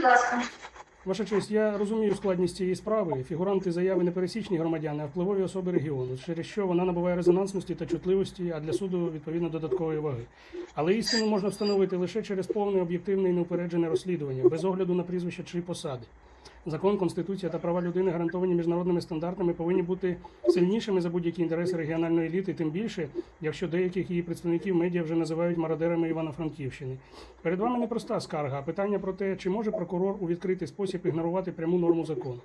будь ласка. Ваша честь, я розумію складність цієї справи. Фігуранти заяви не пересічні громадяни, а впливові особи регіону, через що вона набуває резонансності та чутливості, а для суду відповідно додаткової ваги. Але істину можна встановити лише через повне об'єктивне і неупереджене розслідування, без огляду на прізвища чи посади. Закон, конституція та права людини, гарантовані міжнародними стандартами, повинні бути сильнішими за будь-які інтереси регіональної еліти, тим більше, якщо деяких її представників медіа вже називають мародерами Івано-Франківщини. Перед вами не проста скарга, а питання про те, чи може прокурор у відкритий спосіб ігнорувати пряму норму закону.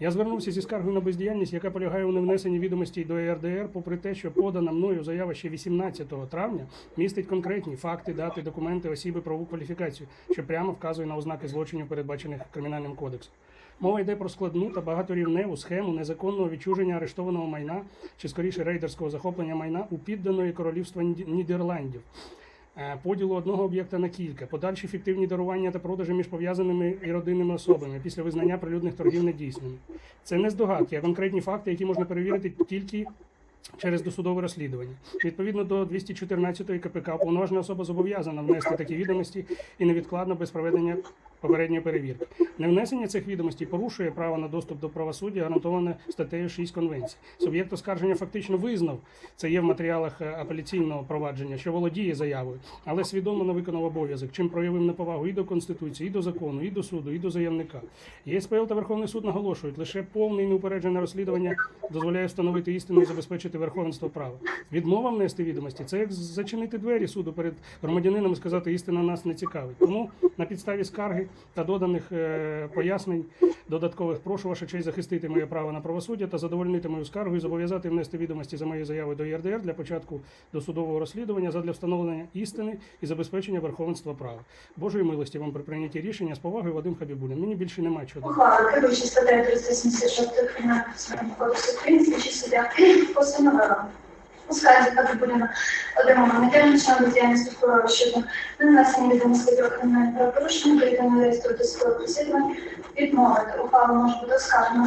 Я звернувся зі скаргою на бездіяльність, яка полягає у невнесенні відомостей до ЕРДР, попри те, що подана мною заява ще 18 травня містить конкретні факти, дати, документи, осіби, правову кваліфікацію, що прямо вказує на ознаки злочинів, передбачених кримінальним кодексом. Мова йде про складну та багаторівневу схему незаконного відчуження арештованого майна чи скоріше рейдерського захоплення майна у підданої королівства Нідерландів. Е, Поділу одного об'єкта на кілька, подальші фіктивні дарування та продажі між пов'язаними і родинними особами після визнання прилюдних торгів недійсними. Це не здогадки, а конкретні факти, які можна перевірити тільки через досудове розслідування. Відповідно до 214 КПК, повноважна особа зобов'язана внести такі відомості і невідкладно без проведення попередньої перевірки. Невнесення цих відомостей порушує право на доступ до правосуддя, гарантоване статтею 6 конвенції. Суб'єкт оскарження фактично визнав, це є в матеріалах е, апеляційного провадження, що володіє заявою, але свідомо не виконав обов'язок, чим проявив неповагу і до конституції, і до закону, і до суду, і до заявника. ЄСПЛ та Верховний суд наголошують, лише повне і неупереджене розслідування дозволяє встановити істину і забезпечити верховенство права. Відмова внести відомості це як зачинити двері суду перед громадянином і сказати, істина нас не цікавить. Тому на підставі скарги та доданих е, пояснень додаткових прошу ваша честь захистити моє право на правосуддя та задовольнити мою скаргу і зобов'язати внести відомості за моєю заявою до ЄРДР для початку досудового розслідування задля встановлення істини і забезпечення верховенства права. Божої милості вам при прийнятті рішення з повагою Вадим Хабібулін. Мені більше нема чого. Ухвала керуючи статтею 376 Кримінального кодексу України, слідчий суддя постановила у скарзі Кабібуліна Вадима на діяльність прокурора щодо нанесення відомостей про кримінальне правопорушення, переданої реєстру досудового розслідування, відмовити. Ухвала може бути оскаржено